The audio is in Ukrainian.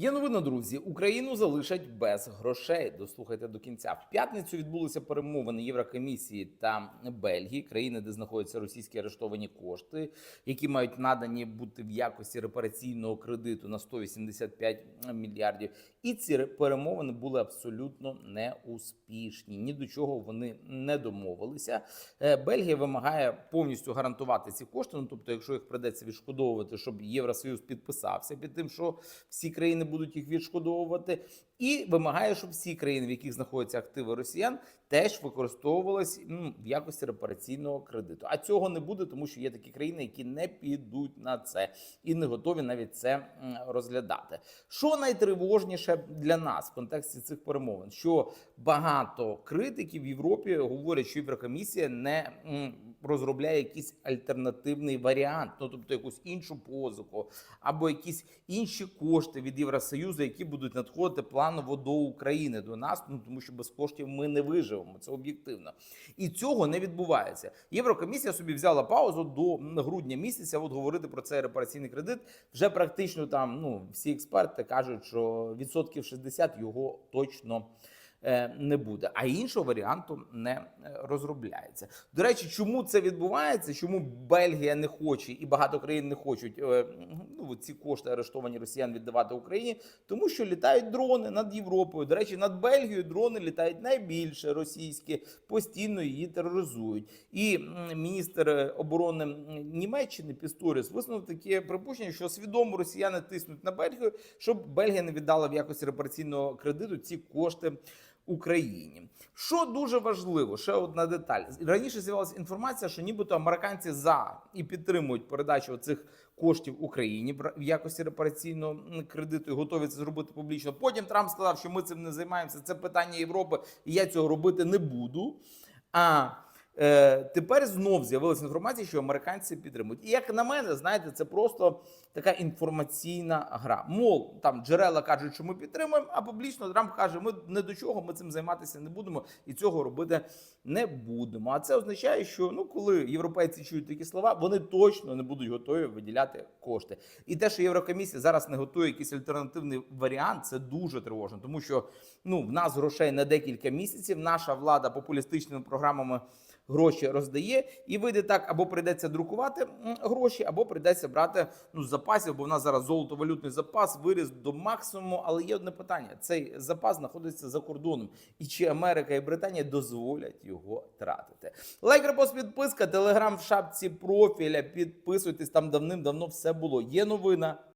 Є новина, друзі. Україну залишать без грошей. Дослухайте до кінця. В п'ятницю відбулися перемовини Єврокомісії та Бельгії, країни, де знаходяться російські арештовані кошти, які мають надані бути в якості репараційного кредиту на 185 мільярдів. І ці перемовини були абсолютно неуспішні. Ні до чого вони не домовилися. Е, Бельгія вимагає повністю гарантувати ці кошти. Ну тобто, якщо їх придеться відшкодовувати, щоб Євросоюз підписався під тим, що всі країни будуть їх відшкодовувати, і вимагає, щоб всі країни, в яких знаходяться активи росіян, теж використовувалися ну, в якості репараційного кредиту. А цього не буде, тому що є такі країни, які не підуть на це і не готові навіть це розглядати. Що найтривожніше для нас в контексті цих перемовин? Що багато критиків в Європі говорять, що Єврокомісія не розробляє якийсь альтернативний варіант, ну тобто якусь іншу позику або якісь інші кошти від Євросоюзу, які будуть надходити планово до України, до нас. Ну тому що без коштів ми не виживемо. Це об'єктивно, і цього не відбувається. Єврокомісія собі взяла паузу до грудня місяця. От говорити про цей репараційний кредит вже практично там. Ну всі експерти кажуть, що відсотків 60 його точно не буде, а іншого варіанту не е, розробляється. До речі, чому це відбувається? Чому Бельгія не хоче і багато країн не хочуть е, ну, ці кошти арештовані росіян віддавати Україні? Тому що літають дрони над Європою. До речі, над Бельгією дрони літають найбільше російські, постійно її тероризують. І міністр е, оборони Німеччини Пісторіс висунув таке припущення, що свідомо росіяни тиснуть на Бельгію, щоб Бельгія не віддала в якості репараційного кредиту ці кошти. Україні, що дуже важливо, ще одна деталь. Раніше з'явилася інформація, що нібито американці за і підтримують передачу цих коштів Україні в якості репараційного кредиту і готові це зробити публічно. Потім Трамп сказав, що ми цим не займаємося. Це питання Європи, і я цього робити не буду. А тепер знов з'явилася інформація, що американці підтримують. І як на мене, знаєте, це просто така інформаційна гра. Мов там джерела кажуть, що ми підтримуємо, а публічно Трамп каже, ми не до чого, ми цим займатися не будемо і цього робити не будемо. А це означає, що ну коли європейці чують такі слова, вони точно не будуть готові виділяти кошти. І те, що Єврокомісія зараз не готує якийсь альтернативний варіант, це дуже тривожно, тому що ну в нас грошей на декілька місяців. Наша влада популістичними програмами гроші роздає, і вийде так, або прийдеться друкувати гроші, або прийдеться брати ну запасів, бо в нас зараз золотовалютний запас виріс до максимуму. Але є одне питання: цей запас знаходиться за кордоном, і чи Америка і Британія дозволять його тратити? Лайк, підписка, телеграм в шапці профіля. Підписуйтесь там давним-давно все було. Є новина.